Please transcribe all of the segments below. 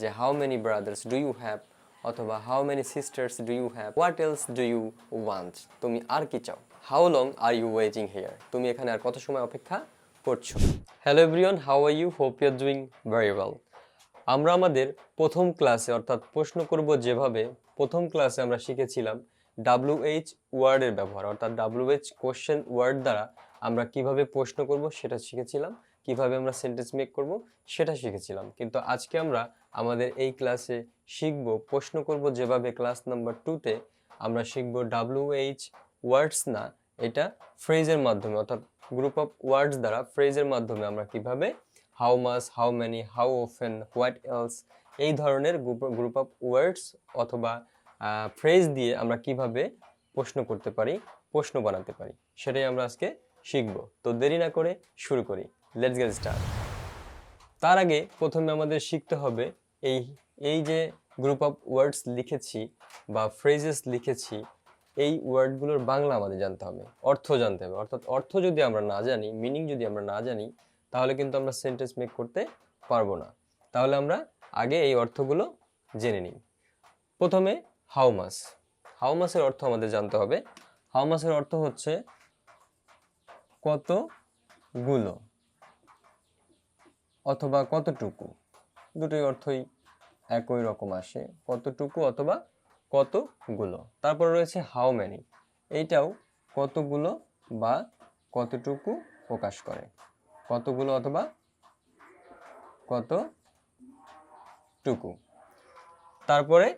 যে how many brothers do you have অথবা how many sisters do you have what else do you want তুমি আর কি চাও? How long are you waiting here তুমি এখানে আর কত সময় অপেক্ষা করছ? Hello everyone how are you hope you are doing very well আমরা আমাদের প্রথম ক্লাসে অর্থাৎ প্রশ্ন করব যেভাবে প্রথম ক্লাসে আমরা শিখেছিলাম ডাব্লিউ এইচ ওয়ার্ডের ব্যবহার, অর্থাৎ ডাব্লিউ এইচ কোশ্চেন ওয়ার্ড দ্বারা আমরা কীভাবে প্রশ্ন করব সেটা শিখেছিলাম। কীভাবে আমরা সেন্টেন্স মেক করব, সেটা শিখেছিলাম। কিন্তু আজকে আমরা আমাদের এই ক্লাসে শিখব, প্রশ্ন করব যেভাবে ক্লাস নাম্বার টুতে আমরা শিখব ডাব্লিউ এইচ ওয়ার্ডস না, এটা ফ্রেজের মাধ্যমে, অর্থাৎ গ্রুপ অফ ওয়ার্ডস দ্বারা ফ্রেজের মাধ্যমে আমরা কীভাবে how much how many how often what else এই ধরনের গ্রুপ অফ ওয়ার্ডস অথবা ফ্রেজ দিয়ে আমরা কীভাবে প্রশ্ন করতে পারি, প্রশ্ন বানাতে পারি, সেটাই আমরা আজকে শিখব। তো দেরি না করে শুরু করি। লেটস গেট স্টার্ট তার আগে প্রথমে আমাদের শিখতে হবে এই এই যে গ্রুপ অফ ওয়ার্ডস লিখেছি বা ফ্রেজেস লিখেছি, এই ওয়ার্ডগুলোর বাংলা আমাদের জানতে হবে, অর্থ জানতে হবে। অর্থাৎ অর্থ যদি আমরা না জানি মিনিং যদি আমরা না জানি, তাহলে কিন্তু আমরা সেন্টেন্স মেক করতে পারব না। তাহলে আমরা আগে এই অর্থগুলো জেনে নিই। প্রথমে হাউ মাস হাউ মাসের অর্থ আমাদের জানতে হবে। হাউ মাসের অর্থ হচ্ছে কতগুলো? অথবা কতটুকু? দুটোই অর্থই একই রকম আসে। কতটুকু অথবা কতগুলো? তারপর রয়েছে হাউ ম্যানি এইটাও কতগুলো বা কতটুকু প্রকাশ করে? কতগুলো অথবা কতটুকু? তারপরে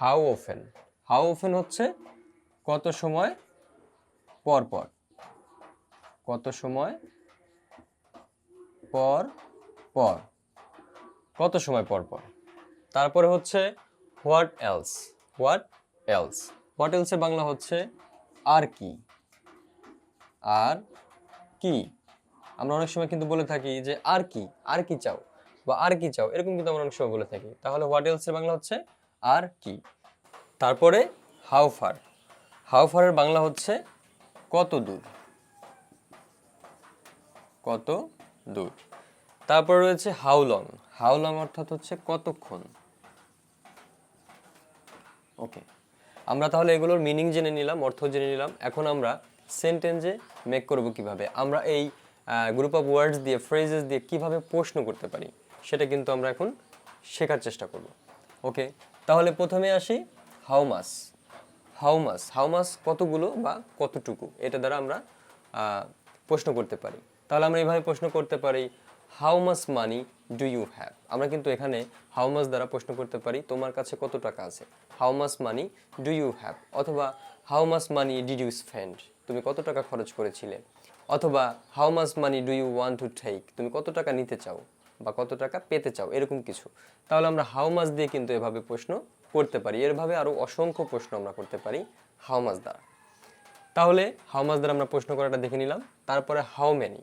হাউ ওফেন হাউ ওফেন হচ্ছে কত সময় পর পর কত সময় পর পর। কত সময় পর পর? তারপরে হচ্ছে what else? What else? What এলসের Bangla হচ্ছে আর কি। আর কি। আমরা অনেক সময় কিন্তু বলে থাকি যে আর কি আর কি চাও বা আর কি চাও, এরকম কিন্তু আমরা অনেক সময় বলে থাকি। তাহলে হোয়াট এলসের বাংলা হচ্ছে আর কি। তারপরে হাউ ফার? হাউ ফারের বাংলা হচ্ছে কত দূর? কত দূর? তারপর রয়েছে হাউ লং হাউ লং অর্থাৎ হচ্ছে কতক্ষণ? ওকে আমরা তাহলে এগুলোর মিনিং জেনে নিলাম, অর্থ জেনে নিলাম। এখন আমরা সেন্টেন্সে মেক করব কীভাবে? আমরা এই গ্রুপ অফ ওয়ার্ডস দিয়ে ফ্রেজেস দিয়ে কীভাবে প্রশ্ন করতে পারি, সেটা কিন্তু আমরা এখন শেখার চেষ্টা করব। ওকে তাহলে প্রথমে আসি how much how much how much কতগুলো বা কতটুকু? এটা দ্বারা আমরা প্রশ্ন করতে পারি। তাহলে আমরা এইভাবে প্রশ্ন করতে পারি how much money do you have আমরা কিন্তু এখানে হাউ মাস দ্বারা প্রশ্ন করতে পারি, তোমার কাছে কত টাকা আছে? How much money do you have অথবা how much money did you spend তুমি কত টাকা খরচ করেছিলে? অথবা how much money do you want to take তুমি কত টাকা নিতে চাও? বা কত টাকা পেতে চাও? এরকম কিছু। তাহলে আমরা হাউ মাস দিয়ে কিন্তু এভাবে প্রশ্ন করতে পারি। এরভাবে আরও অসংখ্য প্রশ্ন আমরা করতে পারি হাউ মাস দ্বারা। তাহলে হাউ মাস দ্বারা আমরা প্রশ্ন করাটা দেখে নিলাম। তারপরে হাউ মেনি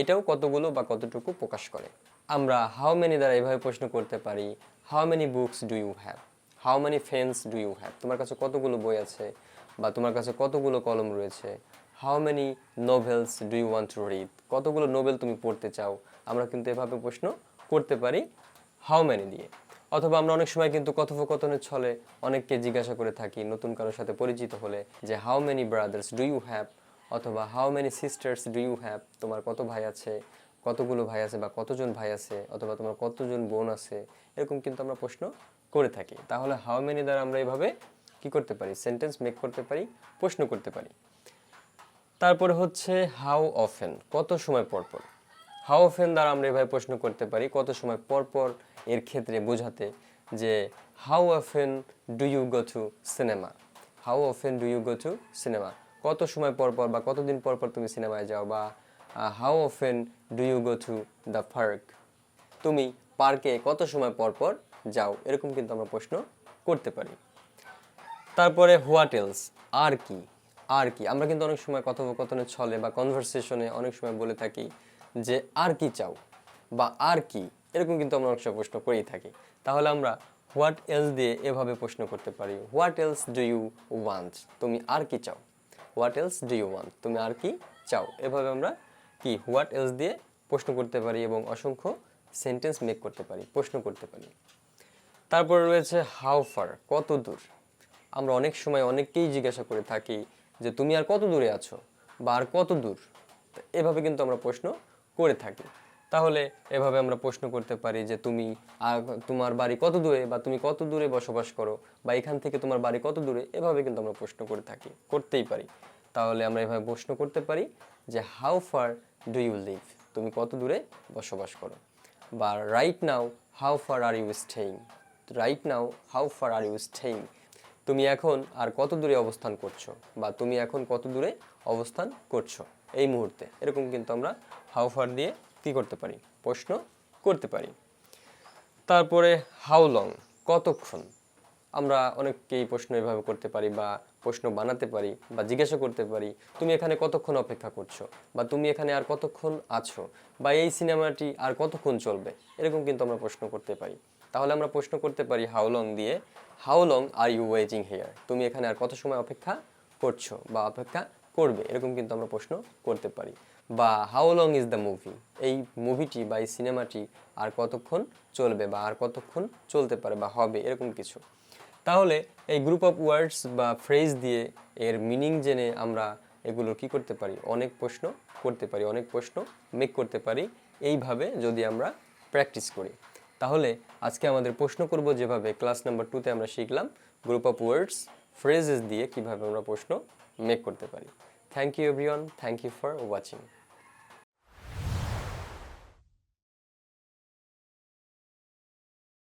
এটাও কতগুলো বা কতটুকু প্রকাশ করে? আমরা হাউ মেনি দ্বারা এভাবে প্রশ্ন করতে পারি how many books do you have how many pens do you have তোমার কাছে কতগুলো বই আছে বা তোমার কাছে কতগুলো কলম রয়েছে? How many novels do you want to read কতগুলো নোভেল তুমি পড়তে চাও? আমরা কিন্তু এভাবে প্রশ্ন করতে পারি হাউ মেনি দিয়ে। অথবা আমরা অনেক সময় কিন্তু কথোপকথনের ছলে অনেককে জিজ্ঞাসা করে থাকি নতুন কারোর সাথে পরিচিত হলে যে how many brothers do you have অথবা how many sisters do you have তোমার কত ভাই আছে? কতগুলো ভাই আছে বা কতজন ভাই আছে? অথবা তোমার কতজন বোন আছে? এরকম কিন্তু আমরা প্রশ্ন করে থাকি। তাহলে হাউ মেনি দ্বারা আমরা এইভাবে কি করতে পারি? সেন্টেন্স মেক করতে পারি, প্রশ্ন করতে পারি। তারপরে হচ্ছে হাউ অফেন কত সময় পর পর হাউ অফেন দ্বারা আমরা এভাবে প্রশ্ন করতে পারি? কত সময় পর পর এর ক্ষেত্রে বোঝাতে যে how often do you go to cinema how often do you go to cinema কত সময় পর পর বা কতদিন পর পর তুমি সিনেমায় যাও বা how often do you go to the park তুমি পার্কে কত সময় পর পর যাও? এরকম কিন্তু আমরা প্রশ্ন করতে পারি। তারপরে হোয়াট এলস আর কি? আর কি? আমরা কিন্তু অনেক সময় কথোপকথনের ছলে বা কনভারসেশনে অনেক সময় বলে থাকি যে, আর কি চাও? বা, আর কি? এরকম কিন্তু আমরা অনেক সময় প্রশ্ন করেই থাকি। তাহলে আমরা হোয়াট এলস দিয়ে এভাবে প্রশ্ন করতে পারি। What else do you want তুমি আর কি চাও? What else do you want তুমি আর কি চাও? এভাবে আমরা কি হোয়াট এলস দিয়ে প্রশ্ন করতে পারি এবং অসংখ্য সেন্টেন্স মেক করতে পারি, প্রশ্ন করতে পারি। তারপরে রয়েছে হাউ ফার কত দূর? আমরা অনেক সময় অনেককেই জিজ্ঞাসা করে থাকি যে তুমি আর কত দূরে আছো বা আর কত দূর? এভাবে কিন্তু আমরা প্রশ্ন করে থাকি। তাহলে এভাবে আমরা প্রশ্ন করতে পারি যে তুমি তোমার বাড়ি কত দূরে বা তুমি কত দূরে বসবাস করো বা এখান থেকে তোমার বাড়ি কত দূরে, এভাবে কিন্তু আমরা প্রশ্ন করে থাকি, করতেই পারি। তাহলে আমরা এভাবে প্রশ্ন করতে পারি যে how far do you live তুমি কত দূরে বসবাস করো? বা right now how far are you staying right now how far are you staying তুমি এখন আর কত দূরে অবস্থান করছ বা তুমি এখন কত দূরে অবস্থান করছ? এই মুহূর্তে। এরকম কিন্তু আমরা হাউ ফার দিয়ে কী করতে পারি? প্রশ্ন করতে পারি। তারপরে হাউ লং কতক্ষণ আমরা অনেককেই প্রশ্ন এভাবে করতে পারি বা প্রশ্ন বানাতে পারি বা জিজ্ঞাসা করতে পারি, তুমি এখানে কতক্ষণ অপেক্ষা করছ? বা তুমি এখানে আর কতক্ষণ আছো? বা এই সিনেমাটি আর কতক্ষণ চলবে? এরকম কিন্তু আমরা প্রশ্ন করতে পারি। তাহলে আমরা প্রশ্ন করতে পারি হাউ লং দিয়ে how long are you waiting here তুমি এখানে আর কত সময় অপেক্ষা করছ বা অপেক্ষা করবে, এরকম কিন্তু আমরা প্রশ্ন করতে পারি। বা how long is the movie এই মুভিটি বা এই সিনেমাটি আর কতক্ষণ চলবে বা আর কতক্ষণ চলতে পারে বা হবে, এরকম কিছু। তাহলে এই গ্রুপ অফ ওয়ার্ডস বা ফ্রেজ দিয়ে এর মিনিং জেনে আমরা এগুলো কি করতে পারি? অনেক প্রশ্ন করতে পারি, অনেক প্রশ্ন মেক করতে পারি। এইভাবে যদি আমরা প্র্যাকটিস করি। তাহলে আজকে আমাদের প্রশ্ন করব যেভাবে ক্লাস নাম্বার টুতে আমরা শিখলাম গ্রুপ অফ ওয়ার্ডস ফ্রেজেস দিয়ে কীভাবে আমরা প্রশ্ন মেক করতে পারি। Thank you everyone thank you for watching